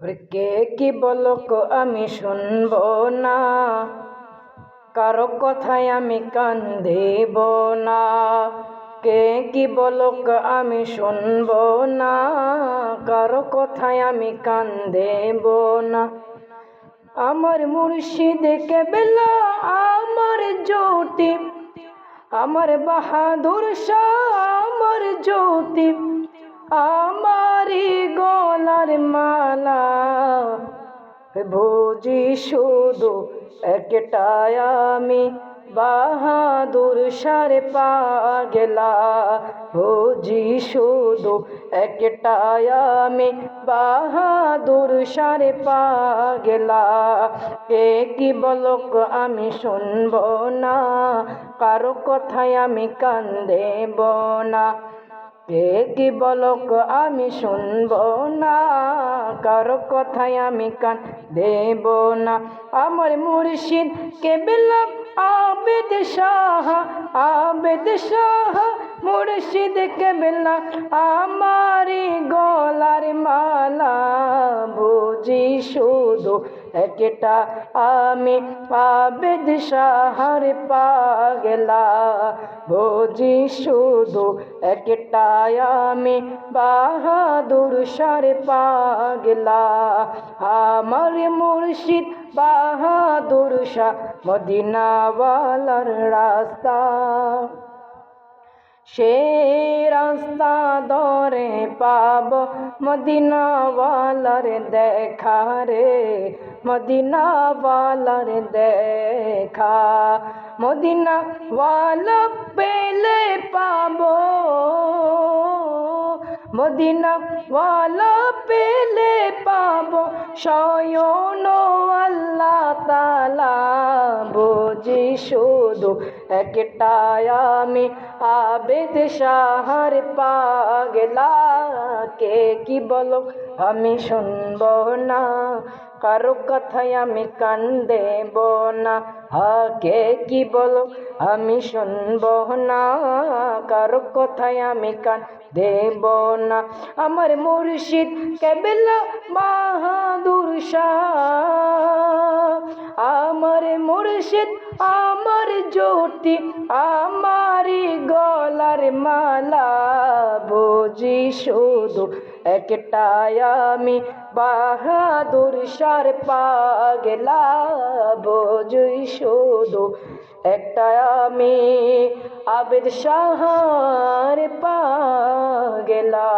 কে কি বলক আমি শুনব না? কারও কথায় আমি কান দেব না। কে কি বলক আমি শুনব না? কারও কথায় আমি কান দেব না। আমার মুর্শিদ কেবলা আমার জ্যোতি? আমার বাহাদুর শাহ আমার জ্যোতি। আমারি গলার মালা ভোজি শুধু একটাই আমি বাহাদুর সারে পাগলা, ভোজি শুধু একটাই আমি বাহাদুর সারে পাগলা। কে কি বলক আমি শুনব না, কারও কথায় আমি কান দেব না। কে বলক আমি শুনব না? কারও কথায় আমি কান দেব না? আমার মুর্শিদ কে বেলাম আবেদ শাহ আবেদ শাহ। মুর্শিদ কে বেলা আমারি গলার মালা বুঝি শুধু একটা আমি আবেদ শাহর পাগলা। বুঝি শুধু একটা আমি বাহাদুর সার পাগলা। আমার মুর্শিদ বাহাদুর শাহ মদিনাওয়ালার রাস্তা। সে রাস্তা দরে পাব মদিনাওয়ালার দেখা রে, মদিনাওয়ালার দেখা। মদিনাওয়ালা পেলে পাব, মদিনাওয়ালা পেলে পাব। শয়ন আল্লাহ বুঝি শুধু একটা আমি। আবেদ শাহর পাগলা, কে কি বলো? আমি শুনব না, কারও কথায় আমি কান দেব না। হা, কে কি বলো? আমি শুনব না, কারও কথায় আমি কান দেব না। আমার মুর্শিদ কেবেলা বাহাদুর শাহ মুর্শিদ আমার জ্যোতি আমারি গলার মালা। বুঝি শুধু একটাই আমি বাহাদুর সার পাগলা। বুঝি শুধু একটা আমি আবেদ শাহর পাগলা।